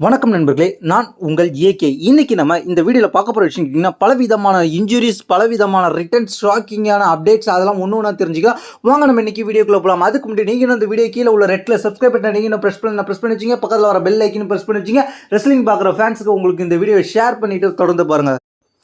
வணக்கம் நண்பர்களே நான் உங்கள் ஏகே. இன்னைக்கு நம்ம இந்த வீடியோவில் பார்க்க போகிற விஷயம் கேட்டிங்கன்னா பலவிதமான இன்ஜுரிஸ் பலவிதமான ரிட்டர்ன் ஷாக்கிங்கான அப்டேட்ஸ் அதெல்லாம் ஒன்று ஒன்றா தெரிஞ்சுக்கலாம் வாங்க நம்ம இன்றைக்கி வீடியோக்குள்ள போகலாம் அதுக்கு முன்னாடி நீங்கள் இந்த வீடியோ கீழே உள்ள ரெட்டில் சப்ஸ்கிரைப் பண்ண நீங்கள் ப்ரெஸ் பண்ண ப்ரெஸ் பண்ணி வச்சிங்க. பக்கத்தில் வர பெல் ஐக்கின்னு ப்ரெஸ் பண்ணி வச்சிங்க. ரெஸ்லிங் பார்க்குற ஃபேன்ஸுக்கு உங்களுக்கு இந்த வீடியோ ஷேர் பண்ணிவிட்டு தொடர்ந்து பாருங்கள்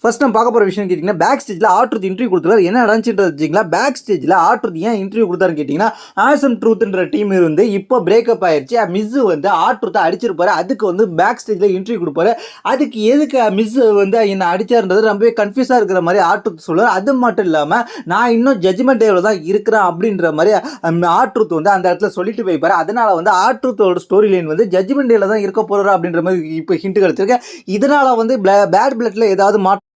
ஃபர்ஸ்ட் நம்ம பார்க்க போகிற விஷயம் கேட்டிங்கன்னா பேக் ஸ்டேஜில் ஆட்ருத் இன்டர்வியூ கொடுத்துருக்காரு. என்ன நடந்துச்சுன்றது வச்சிங்களா பேக் ஸ்டேஜில் ஆட்ருத் ஏன் இன்டர்வியூ கொடுத்தாருன்னு கேட்டிங்கன்னா ஆசம் ட்ரூத்ன்ற டீம் இருந்து இப்போ பிரேக்கப் ஆயிடுச்சு மிஸ் வந்து ஆட்ருத்தை அடிச்சிருப்பாரு. அதுக்கு வந்து பேக் ஸ்டேஜில் இன்டர்வியூ கொடுப்பாரு. அதுக்கு எதுக்கு மிஸ் வந்து என்னை அடிச்சாருன்றது ரொம்பவே கன்ஃபியூஸாக இருக்கிற மாதிரி ஆட்ருத் சொல்லுவார் அது மட்டும் இல்லாமல் நான் இன்னும் ஜட்ஜ்மெண்ட் டேவில் தான் இருக்கிறேன் அப்படின்ற மாதிரி ஆட்ருத் வந்து அந்த இடத்துல சொல்லிட்டு போய்ப்பார் அதனால் வந்து ஆட்ருத்தோட ஸ்டோரி லைன் வந்து ஜட்ஜ்மெண்ட் டேவில் தான் இருக்க போகிறாரு அப்படின்ற மாதிரி இப்போ ஹிண்ட் கிடச்சிருக்கு இதனால் வந்து பேட் பிளட்டில் ஏதாவது மாற்றம்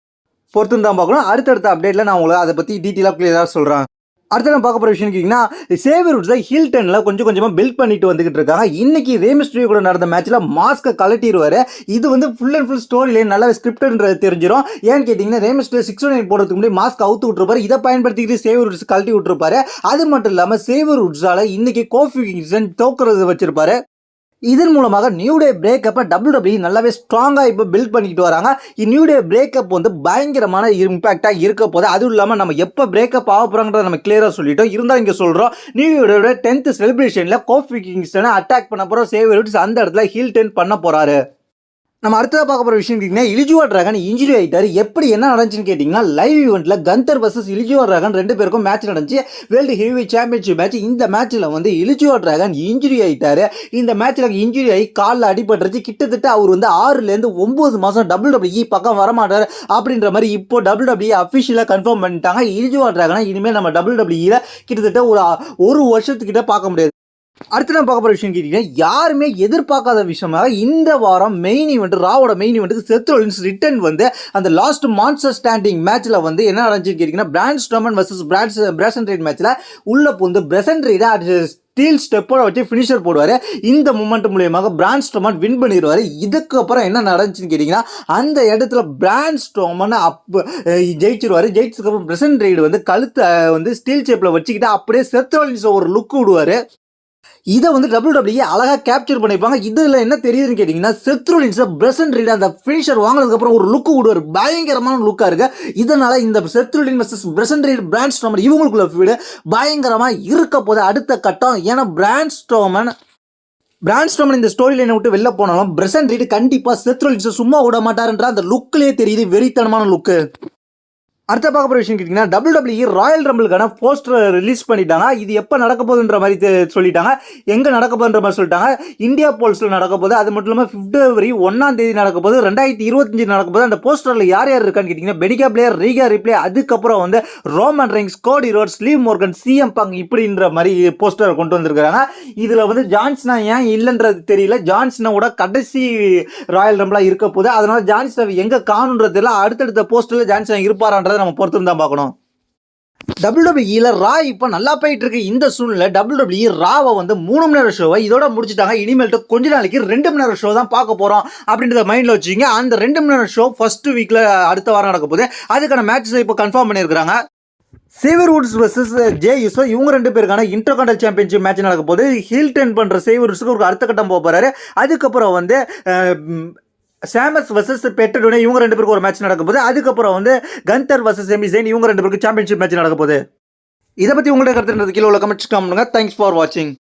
பொறுத்து தான் பார்க்கணும். அடுத்தடுத்த அப்டேட்டில் நான் உங்களுக்கு அதை பற்றி டீட்டெயிலாக கிளியராக சொல்கிறேன் அடுத்து நம்ம பார்க்க போகிற விஷயம் கேட்டிங்கன்னா சேவர் வுட்ஸில் ஹில்டனில் கொஞ்சம் கொஞ்சமாக பில்ட் பண்ணிட்டு வந்துகிட்டு இருக்காங்க. இன்னைக்கு ரேமிஸ்ட்ரி கூட நடந்த மேட்ச்சில் மாஸ்க்கை கலட்டிடுவார் இது வந்து ஃபுல் அண்ட் ஃபுல் ஸ்டோரியிலே நல்லா ஸ்கிரிப்டன்றது தெரிஞ்சிடும் ஏன்னு கேட்டிங்கன்னா ரேமிஸ்ட்ரி சிக்ஸ் oh நைன் போடுறதுக்கு முன்னாடி மாஸ்க் அவுத்து விட்டுருப்பாரு. இதை பயன்படுத்திக்கிட்டு சேவர் வுட்ஸ் கழட்டி விட்டுருப்பாரு. அது மட்டும் இல்லாமல் சேவர் வுட்ஸால் இன்றைக்கி கோஃபி கிங்ஸன் தோக்குறது வச்சிருப்பாரு. இதன் மூலமாக நியூ டே பிரேக்கப்பை டபுள் டபிள்யூ நல்லாவே ஸ்ட்ராங்காக இப்போ பில்ட் பண்ணிக்கிட்டு வராங்க. நியூ டே பிரேக்கப் வந்து பயங்கரமான இம்பாக்டாக இருக்க போது அதுவும் இல்லாமல் நம்ம எப்போ பிரேக்கப் ஆக போகிறாங்கிறத நம்ம கிளியராக சொல்லிட்டோம். இருந்தாலும் இங்கே சொல்கிறோம் நியூ இயரோட டென்த் செலிப்ரேஷனில் கோஃபி கிங்ஸ்டனை அட்டாக் பண்ண போகிறோம் சேவ் அந்த இடத்துல ஹீல் டென் பண்ண போகிறாரு நம்ம அடுத்ததாக பார்க்க போகிற விஷயம் கேட்டிங்கன்னா இலிஜுவா ட்ராகன் இன்ஜுரி ஆகிட்டார் எப்படி என்ன நடந்துச்சுன்னு கேட்டிங்கன்னா லைவ் ஈவெண்ட்டில் கந்தர் வர்சஸ் இலிஜுவா ட்ராகன் ரெண்டு பேருக்கும் மேட்ச் நடந்துச்சு. வேர்ல்டு ஹெவி சாம்பியன்ஷிப் மேட்ச் இந்த மேட்ச்சில் வந்து இலிஜுவா ட்ராகன் இன்ஜுரி ஆகிட்டாரு இந்த மேட்ச்சில் இன்ஜுரி ஆகி காலில் அடிபட்டுருச்சு. கிட்டத்தட்ட அவர் வந்து ஆறுலேருந்து ஒம்பது மாதம் டபுள் டபிள்யூ பக்கம் வரமாட்டார் அப்படின்ற மாதிரி இப்போ டபுள் டபிள்யூ அஃபிஷியலாக கன்ஃபார்ம் பண்ணிட்டாங்க. இலிஜுவா ட்ராகனை இனிமேல் நம்ம டபுள் டபிள்யூயில் கிட்டத்தட்ட ஒரு ஒரு வருஷத்துக்கிட்ட பார்க்க முடியாது. அடுத்து நான் பார்க்க போகிற விஷயம் கேட்டீங்கன்னா யாருமே எதிர்பார்க்காத விஷயமாக இந்த வாரம் மெயின் ஈவெண்ட் ராவோட மெயின் ஈவெண்ட்டுக்கு செத்ரோலின்ஸ் ரிட்டன் வந்து அந்த லாஸ்ட் மான்ஸ்டர் ஸ்டாண்டிங் மேட்ச்சில் வந்து என்ன நடந்துச்சுன்னு கேட்டிங்கன்னா பிராண்ட் ஸ்டோமன் வர்சஸ் பிராண்ட்ஸ் பிரசன்ட் ரைட் மேட்ச்சில் உள்ளே புந்து பிரசன்ட் ரைடாக ஸ்டீல் ஸ்டெப்போட வச்சு ஃபினிஷர் போடுவார். இந்த மூமெண்ட் மூலியமாக பிராண்ட் ஸ்டோமன் வின் பண்ணிடுவார். இதுக்கப்புறம் என்ன நடந்துச்சுன்னு கேட்டிங்கன்னா அந்த இடத்துல பிராண்ட் ஸ்டோமன் அப்போ ஜெயிச்சிருவார். ஜெயிச்சதுக்கப்புறம் பிரசன்ட் ரைடு வந்து கழுத்தை வந்து ஸ்டீல் ஷேப்பில் வச்சுக்கிட்டு அப்படியே செத்ரோலின்ஸ் ஒரு லுக் விடுவார். இதை வந்து டபிள்யூ டபிள்யூ அழகாக கேப்சர் பண்ணியிருப்பாங்க. இதில் என்ன தெரியுதுன்னு கேட்டிங்கன்னா செத்ரோலின்ஸை பிரசன்ட் ரீட் அந்த ஃபினிஷர் வாங்கினதுக்கப்புறம் ஒரு லுக்கு விடுவார் பயங்கரமான லுக்காக இருக்கு. இதனால் இந்த Seth Rollins versus Bronson Reed Braun Strowman இவங்களுக்குள்ள வீடு பயங்கரமாக இருக்க போது அடுத்த கட்டம். ஏன்னா பிராண்ட் ஸ்டோமன் பிராண்ட் ஸ்டோமன் இந்த ஸ்டோரி லைனை விட்டு வெளில போனாலும் பிரசன்ட் ரீட் கண்டிப்பாக செத்ரோலின்ஸை சும்மா விட மாட்டாருன்ற அந்த லுக்கிலே தெரியுது. வெறித்தனமான லுக்கு அடுத்த பார்க்க போகிற விஷயம் கேட்டிங்கன்னா டபுள் டபிள்யூ ராயல் ரம்பிளுக்கான போஸ்டர் ரிலீஸ் பண்ணிட்டாங்க. இது எப்போ நடக்க போகுதுன்ற மாதிரி சொல்லிட்டாங்க. எங்கே நடக்க போகுதுன்ற மாதிரி சொல்லிட்டாங்க. இந்தியா போல்ஸில் நடக்க போகுது. அது மட்டும் இல்லாமல் பிப்ரவரி ஒன்றாம் தேதி நடக்க போகுது. ரெண்டாயிரத்தி இருபத்தஞ்சு நடக்க போகுது. அந்த போஸ்டரில் யார் யார் இருக்கான்னு கேட்டிங்கன்னா பெனிகா பிளேயர் ரீகா ரிப்ளே அதுக்கப்புறம் வந்து Roman Reigns Cody Rhodes Liv Morgan CM Punk இப்படின்ற மாதிரி போஸ்டர் கொண்டு வந்திருக்காங்க இதில் வந்து ஜான்ஸ்னா ஏன் இல்லைன்றது தெரியல. ஜான்ஸ்னோட கடைசி ராயல் ரம்பிளாக இருக்க போகுது. அதனால் ஜான்ஸ்னா எங்கே காணுன்றது தெரியல. அடுத்தடுத்த போஸ்டரில் ஜான்ஸ்னா இருப்பாரான்றது நம்ம பொறுத்து தான் பார்க்கணும் டபிள்யூடபிள்யூஇல ரா இப்போ நல்லா போயிட்டு இருக்கு இந்த சூழ்நிலை. டபிள்யூடபிள்யூ ராவை வந்து மூணு மணி நேரம் ஷோவை இதோட முடிச்சிட்டாங்க. இனிமேல்ட்டு கொஞ்ச நாளைக்கு ரெண்டு மணி நேரம் ஷோ தான் பார்க்க போகிறோம் அப்படின்றத மைண்டில் வச்சுக்கிங்க. அந்த ரெண்டு மணி நேரம் ஷோ ஃபர்ஸ்ட் வீக்கில் அடுத்த வாரம் நடக்க போகுது. அதுக்கான மேட்சஸ் இப்போ கன்ஃபார்ம் பண்ணியிருக்காங்க Xavier Woods versus Jey Uso இவங்க ரெண்டு பேருக்கான இன்டர்காண்டல் சாம்பியன்ஷிப் மேட்ச் நடக்க போது ஹில் டென் பண்ணுற சேவர் வுட்ஸுக்கு ஒரு அடுத்த கட்டம் போக போகிறாரு அதுக்கப்புறம் வந்து சாமஸ் வர்சஸ் பெட்டடுனே இவங்க ரெண்டு பேருக்கு ஒரு மேட்ச் நடக்க போகுது. அதுக்கப்புறம் வந்து கந்தர் வர்சஸ் எமிசைன் இவங்க ரெண்டு பேருக்கு சாம்பியன்ஷிப் மேட்ச் நடக்க போகுது. இதை பற்றி உங்களோட கருத்துன்றது கீழே உள்ள கமெண்ட்ஸ் காமெண்ட்டுங்க தேங்க்ஸ் ஃபார் வாட்சிங்